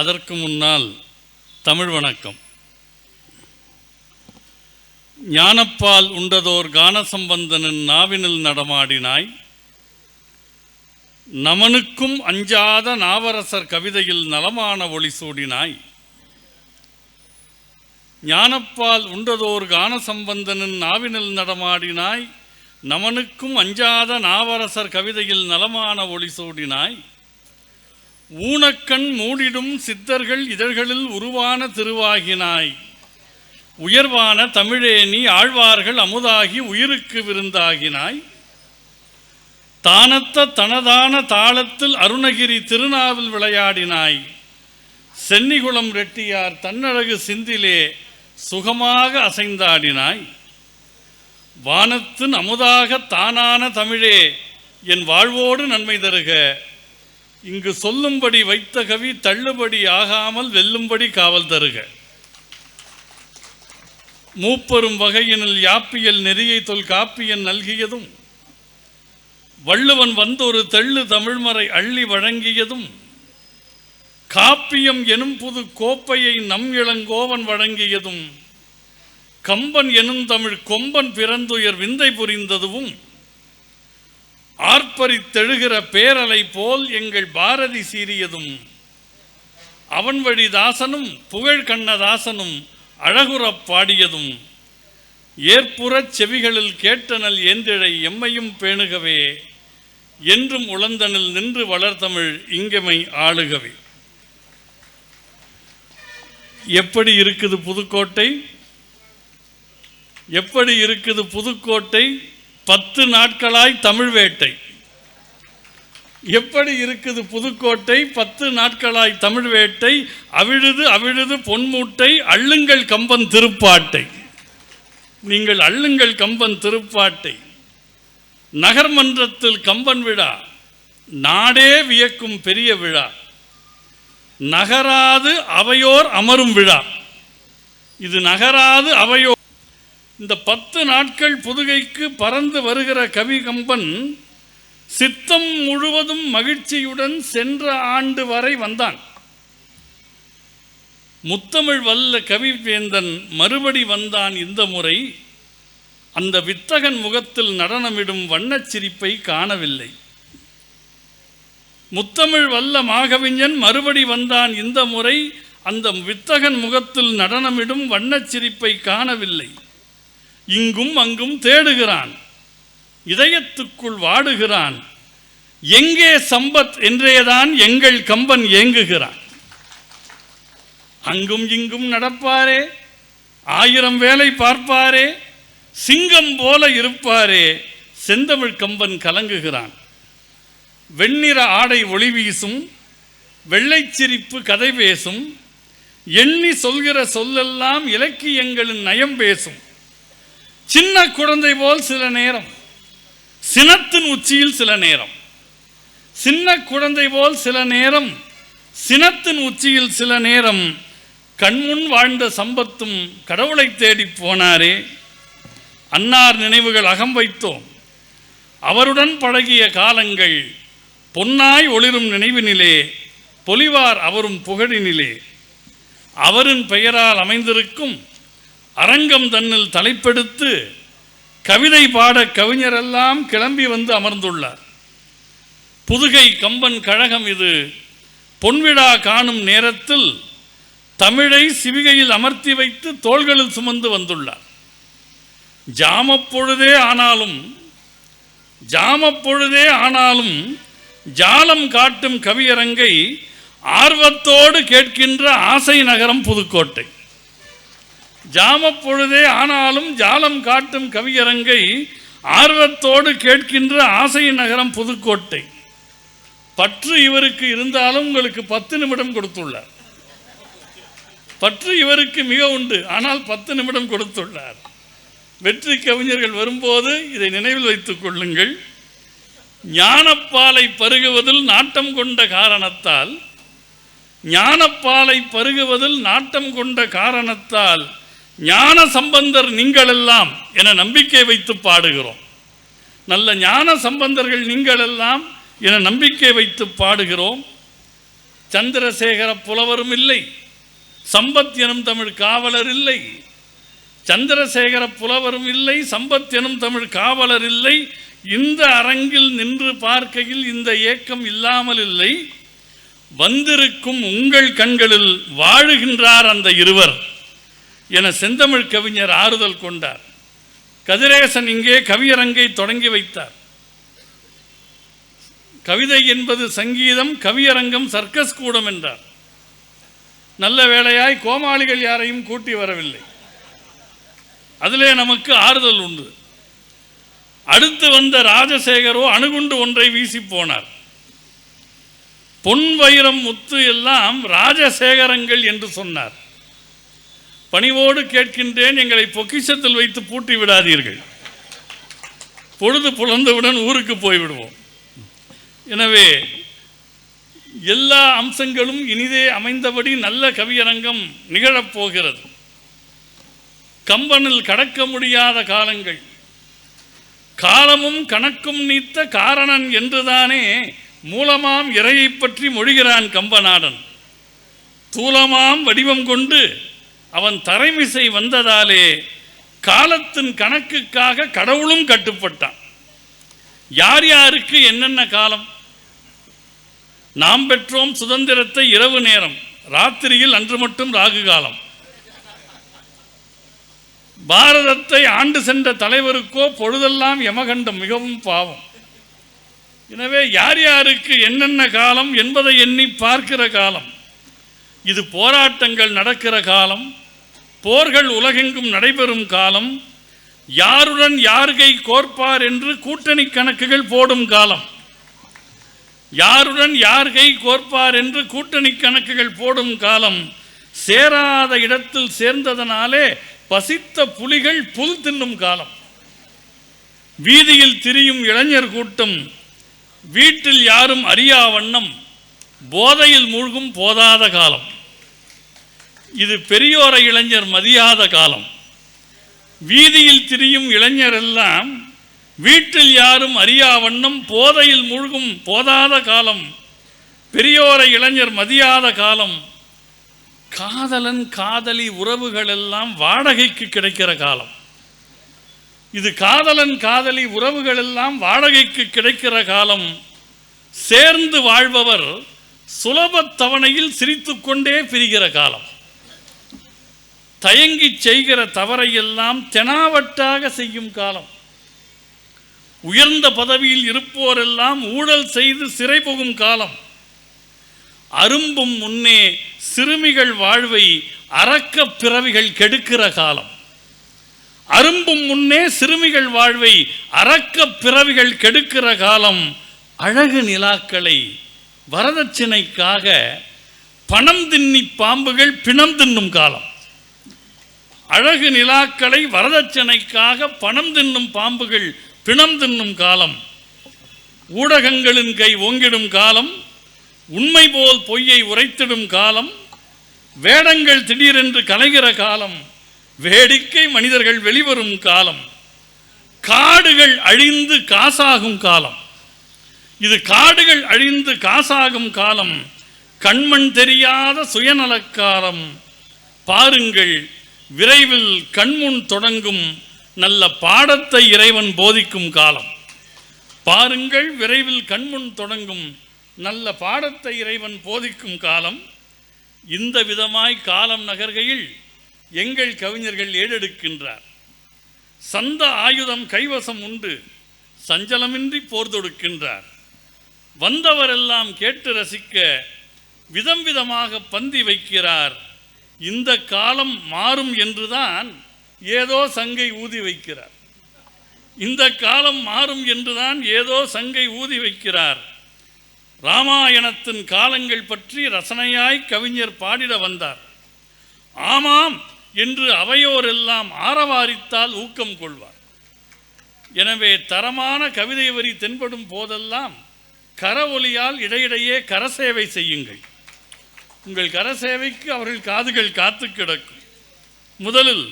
அதற்கு முன்னால் தமிழ் வணக்கம். ஞானப்பால் உண்டதோர் கானசம்பந்தனின் நாவினில் நடமாடினாய். நமனுக்கும் அஞ்சாத நாவரசர் கவிதையில் நலமான ஒளி சூடினாய். ஞானப்பால் உண்டதோர் கானசம்பந்தனின் நாவினில் நடமாடினாய். நமனுக்கும் அஞ்சாத நாவரசர் கவிதையில் நலமான ஒளி சூடினாய். ஊனக்கண் மூடிடும் சித்தர்கள் இதழ்களில் உருவான திருவாகினாய். உயர்வான தமிழே நீ ஆழ்வார்கள் அமுதாகி உயிருக்கு விருந்தாகினாய். தானத்த தனதான தாளத்தில் அருணகிரி திருநாவில் விளையாடினாய். சென்னிகுளம் ரெட்டியார் தன்னழகு சிந்திலே சுகமாக அசைந்தாடினாய். வானத்தின் அமுதாக தானான தமிழே என் வாழ்வோடு நன்மை தருக. இங்கு சொல்லும்படி வைத்த கவி தள்ளுபடி ஆகாமல் வெல்லும்படி காவல் தருக. மூப்பெரும் வகையினில் யாப்பியல் நெறியை தொல் காப்பியன் நல்கியதும் வள்ளுவன் வந்தொரு தெள்ளு தமிழ்மறை அள்ளி வழங்கியதும் காப்பியம் எனும் புது கோப்பையை நம் இளங்கோவன் வழங்கியதும் கம்பன் எனும் தமிழ் கொம்பன் பிறந்துயர் விந்தை புரிந்ததுவும் ஆர்ப்பரித்தெழுகிற பேரலை போல் எங்கள் பாரதி சீரியதும் அவன் வழி தாசனும் புகழ் கண்ணதாசனும் அழகுறப் பாடியதும். ஏற்புறச் செவிகளில் கேட்டனல் ஏந்திழை எம்மையும் பேணுகவே என்றும் உளந்தனில் நின்று வளர்தமிழ் இங்கமை ஆளுகவே. எப்படி இருக்குது புதுக்கோட்டை? எப்படி இருக்குது புதுக்கோட்டை? பத்து நாட்களாய் தமிழ் வேட்டை. எப்படி இருக்குது புதுக்கோட்டை? பத்து நாட்களாய் தமிழ் வேட்டை அவிழுது அவிழுது பொன்மூட்டை அள்ளுங்கள் கம்பன் திருப்பாட்டை. நீங்கள் அள்ளுங்கள் கம்பன் திருப்பாட்டை. நகர்மன்றத்தில் கம்பன் விழா நாடே வியக்கும் பெரிய விழா. நகராது அவையோர் அமரும் விழா. இது நகராது அவையோர் இந்த பத்து நாட்கள் புதுகைக்கு பறந்து வருகிற கவி கம்பன் சித்தம் முழுவதும் மகிழ்ச்சியுடன் சென்ற ஆண்டு வரை வந்தான். முத்தமிழ் வல்ல கவிவேந்தன் மறுபடி வந்தான் இந்த முறை. அந்த வித்தகன் முகத்தில் நடனமிடும் வண்ணச் சிரிப்பை காணவில்லை. முத்தமிழ் வல்ல மாகவிஞன் மறுபடி வந்தான் இந்த முறை. அந்த வித்தகன் முகத்தில் நடனமிடும் வண்ணச் சிரிப்பை காணவில்லை. இங்கும் அங்கும் தேடுகிறான். இதயத்துக்குள் வாடுகிறான். எங்கே சம்பத் என்றேதான் எங்கள் கம்பன் ஏங்குகிறான். அங்கும் இங்கும் நடப்பாரே. ஆயிரம் வேலை பார்ப்பாரே. சிங்கம் போல இருப்பாரே. செந்தமிழ் கம்பன் கலங்குகிறான். வெண்ணிற ஆடை ஒளி வீசும். வெள்ளைச்சிரிப்பு கதை பேசும். எண்ணி சொல்கிற சொல்லெல்லாம் இலக்கியங்களின் நயம் பேசும். சின்ன குழந்தை போல் சில நேரம். சினத்தின் உச்சியில் சில நேரம். சின்ன குழந்தை போல் சில நேரம். சினத்தின் உச்சியில் சில நேரம். கண்முன் வாழ்ந்த சம்பத்தும் கடவுளை தேடி போனாரே. அன்னார் நினைவுகள் அகம் வைத்தோம். அவருடன் பழகிய காலங்கள் பொன்னாய் ஒளிரும் நினைவினிலே பொலிவார் அவரும் புகழினிலே. அவரின் பெயரால் அமைந்திருக்கும் அரங்கம் தன்னில் தலைப்பெடுத்து கவிதை பாட கவிஞரெல்லாம் கிளம்பி வந்து அமர்ந்துள்ளார். புதுகை கம்பன் கழகம் இது. பொன்விழா காணும் நேரத்தில் தமிழை சிவிகையில் அமர்த்தி வைத்து தோள்களில் சுமந்து வந்துள்ளார். ஜாமப்பொழுதே ஆனாலும் ஜாமப்பொழுதே ஆனாலும் ஜாலம் காட்டும் கவியரங்கை ஆர்வத்தோடு கேட்கின்ற ஆசை நகரம் புதுக்கோட்டை. ஜாமப்பொழுதே ஆனாலும் ஜாலம் காட்டும் கவியரங்கை ஆர்வத்தோடு கேட்கின்ற ஆசை நகரம் புதுக்கோட்டை. பற்று இவருக்கு இருந்தாலும் உங்களுக்கு பத்து நிமிடம் கொடுத்துள்ளார். பற்று இவருக்கு மிக உண்டு ஆனால் பத்து நிமிடம் கொடுத்துள்ளார். வெற்றி கவிஞர்கள் வரும்போது இதை நினைவில் வைத்துக் கொள்ளுங்கள். ஞானப்பாலை பருகுவதில் நாட்டம் கொண்ட காரணத்தால் ஞானப்பாலை பருகுவதில் நாட்டம் கொண்ட காரணத்தால் ஞான சம்பந்தர் நீங்களெல்லாம் என நம்பிக்கை வைத்து பாடுகிறோம். நல்ல ஞான சம்பந்தர்கள் நீங்களெல்லாம் என நம்பிக்கை வைத்து பாடுகிறோம். சந்திரசேகர புலவரும் இல்லை. சம்பத் எனும் தமிழ் காவலர் இல்லை. சந்திரசேகர புலவரும் இல்லை. சம்பத் எனும் தமிழ் காவலர் இல்லை. இந்த அரங்கில் நின்று பார்க்கையில் இந்த ஏக்கம் இல்லாமல் இல்லை. வந்திருக்கும் உங்கள் கண்களில் வாழுகின்றார் அந்த இருவர். என செந்தமிழ் கவிஞர் ஆறுதல் கொண்டார். கதிரேசன் இங்கே கவியரங்கை தொடங்கி வைத்தார். கவிதை என்பது சங்கீதம் கவியரங்கம் சர்க்கஸ் கூடம் என்றார். நல்ல வேளையாய் கோமாளிகள் யாரையும் கூட்டி வரவில்லை. அதிலே நமக்கு ஆறுதல் உண்டு. அடுத்து வந்த ராஜசேகரோ அணுகுண்டு ஒன்றை வீசி போனார். பொன் வைரம் முத்து எல்லாம் ராஜசேகரங்கள் என்று சொன்னார். பணிவோடு கேட்கின்றேன் எங்களை பொக்கிஷத்தில் வைத்து பூட்டி விடாதீர்கள். பொழுது புலந்தவுடன் ஊருக்கு போய்விடுவோம். எனவே எல்லா அம்சங்களும் இனிதே அமைந்தபடி நல்ல கவியரங்கம் நிகழப்போகிறது கம்பனில் கடக்க முடியாத காலங்கள். காலமும் கணக்கும் நீத்த காரணன் என்றுதானே மூலமாம் இறையை பற்றி மொழிகிறான் கம்பநாடன். தூலமாம் வடிவம் கொண்டு அவன் தரைமிசை வந்ததாலே காலத்தின் கணக்குக்காக கடவுளும் கட்டுப்பட்டான். யார் யாருக்கு என்னென்ன காலம்? நாம் பெற்றோம் சுதந்திரத்தை இரவு நேரம் ராத்திரியில் அன்று மட்டும் ராகு காலம். பாரதத்தை ஆண்டு சென்ற தலைவருக்கோ பொழுதெல்லாம் யமகண்டம் மிகவும் பாவம். எனவே யார் யாருக்கு என்னென்ன காலம் என்பதை எண்ணி பார்க்கிற காலம். இது போராட்டங்கள் நடக்கிற காலம் போர்கள் உலகெங்கும் நடைபெறும் காலம் யாருடன் யார்கை கோர்ப்பார் என்று கூட்டணி கணக்குகள் போடும் காலம். யாருடன் யார்கை கோர்ப்பார் என்று கூட்டணி கணக்குகள் போடும் காலம் சேராத இடத்தில் சேர்ந்ததனாலே பசித்த புலிகள் புல் தின்னும் காலம். வீதியில் திரியும் இளைஞர் கூட்டம் வீட்டில் யாரும் அறியா வண்ணம் போதையில் மூழ்கும் போதாத காலம். இது பெரியோரை இளைஞர் மதியாத காலம். வீதியில் திரியும் இளைஞர் எல்லாம் வீட்டில் யாரும் அறியா வண்ணம் போதையில் மூழ்கும் போதாத காலம். பெரியோரை இளைஞர் மதியாத காலம். காதலன் காதலி உறவுகள் எல்லாம் வாடகைக்கு கிடைக்கிற காலம். இது காதலன் காதலி உறவுகள் எல்லாம் வாடகைக்கு கிடைக்கிற காலம். சேர்ந்து வாழ்பவர் சுலபத் தவணையில் சிரித்துக்கொண்டே பிரிகிற காலம். தயங்கி செய்கிற தவறையெல்லாம் தெனாவட்டாக செய்யும் காலம். உயர்ந்த பதவியில் இருப்போரெல்லாம் ஊழல் செய்து சிறை புகும் காலம். அரும்பும் முன்னே சிறுமிகள் வாழ்வை அறக்க பிறவிகள் கெடுக்கிற காலம். அரும்பும் முன்னே சிறுமிகள் வாழ்வை அறக்க பிறவிகள் கெடுக்கிற காலம். அழகு நிலாக்களை வரதட்சணைக்காக பணம் தின்னி பாம்புகள் பிணம் தின்னும் காலம். அழகு நிலாக்களை வரதட்சணைக்காக பணம் தின்னும் பாம்புகள் பிணம் தின்னும் காலம். ஊடகங்களின் கை ஓங்கிடும் காலம் உண்மை போல் பொய்யை உரைத்திடும் காலம் வேடங்கள் திடீரென்று கலைகிற காலம் வேடிக்கை மனிதர்கள் வெளிவரும் காலம். காடுகள் அழிந்து காசாகும் காலம். இது காடுகள் அழிந்து காசாகும் காலம். கண்மண் தெரியாத சுயநலக்காலம் பாருங்கள் விரைவில் கண்முன் தொடங்கும் நல்ல பாடத்தை இறைவன் போதிக்கும் காலம். பாருங்கள் விரைவில் கண்முன் தொடங்கும் நல்ல பாடத்தை இறைவன் போதிக்கும் காலம். இந்த விதமாய் காலம் நகர்கையில் எங்கள் கவிஞர்கள் ஏடெடுக்கின்றார் சந்த ஆயுதம் கைவசம் உண்டு சஞ்சலமின்றி போர் தொடுக்கின்றார். வந்தவரெல்லாம் கேட்டு ரசிக்க விதம் விதமாக பந்தி வைக்கிறார் இந்த காலம் மாறும் என்றுதான் ஏதோ சங்கை ஊதி வைக்கிறார். இந்த காலம் மாறும் என்றுதான் ஏதோ சங்கை ஊதி வைக்கிறார். ராமாயணத்தின் காலங்கள் பற்றி ரசனையாய் கவிஞர் பாடிட வந்தார். ஆமாம் என்று அவையோரெல்லாம் ஆரவாரித்தால் ஊக்கம் கொள்வார். எனவே தரமான கவிதை வரி தென்படும் போதெல்லாம் கர ஒலியால் இடையிடையே கரசேவை செய்யுங்கள். உங்கள் கரசேவைக்கு அவர்கள் காதுகள் காத்து கிடக்கும். முதலில்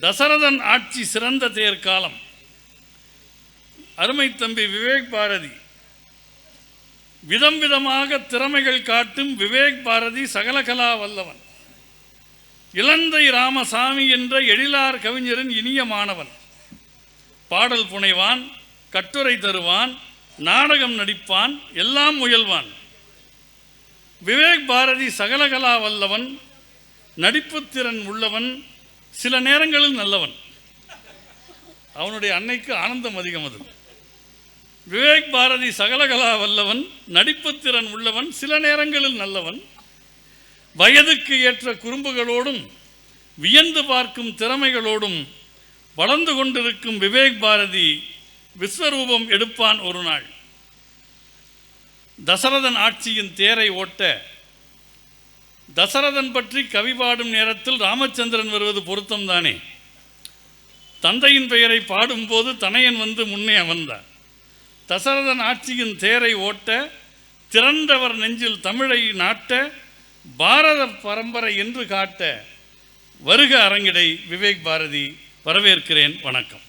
தசரதன் ஆட்சி சிறந்த தேர்காலம். அருமை தம்பி விவேக் பாரதி விதம் விதமாக திறமைகள் காட்டும் விவேக் பாரதி சகலகலா வல்லவன். இலந்தை ராமசாமி என்ற எழிலார் கவிஞரின் இனிய மாணவன். பாடல் புனைவான் கட்டுரை தருவான் நாடகம் நடிப்பான் எல்லாம் முயல்வான். விவேக் பாரதி சகலகலா வல்லவன் நடிப்புத்திறன் உள்ளவன் சில நேரங்களில் நல்லவன். அவனுடைய அன்னைக்கு ஆனந்தம் அதிகம் அது. விவேக் பாரதி சகலகலா வல்லவன் நடிப்புத்திறன் உள்ளவன் சில நேரங்களில் நல்லவன். வயதுக்கு ஏற்ற குறும்புகளோடும் வியந்து பார்க்கும் திறமைகளோடும் வளர்ந்து கொண்டிருக்கும் விவேக் பாரதி விஸ்வரூபம் எடுப்பான் ஒரு நாள். தசரதன் ஆட்சியின் தேரை ஓட்ட தசரதன் பற்றி கவி பாடும் நேரத்தில் ராமச்சந்திரன் வருவது பொருத்தம்தானே? தந்தையின் பெயரை பாடும்போது தனையன் வந்து முன்னே அமர்ந்தார். தசரதன் ஆட்சியின் தேரை ஓட்ட திரண்டவர் நெஞ்சில் தமிழை நாட்ட பாரத பரம்பரை என்று காட்ட வருக அரங்கிடை விவேக் பாரதி வரவேற்கிறேன். வணக்கம்.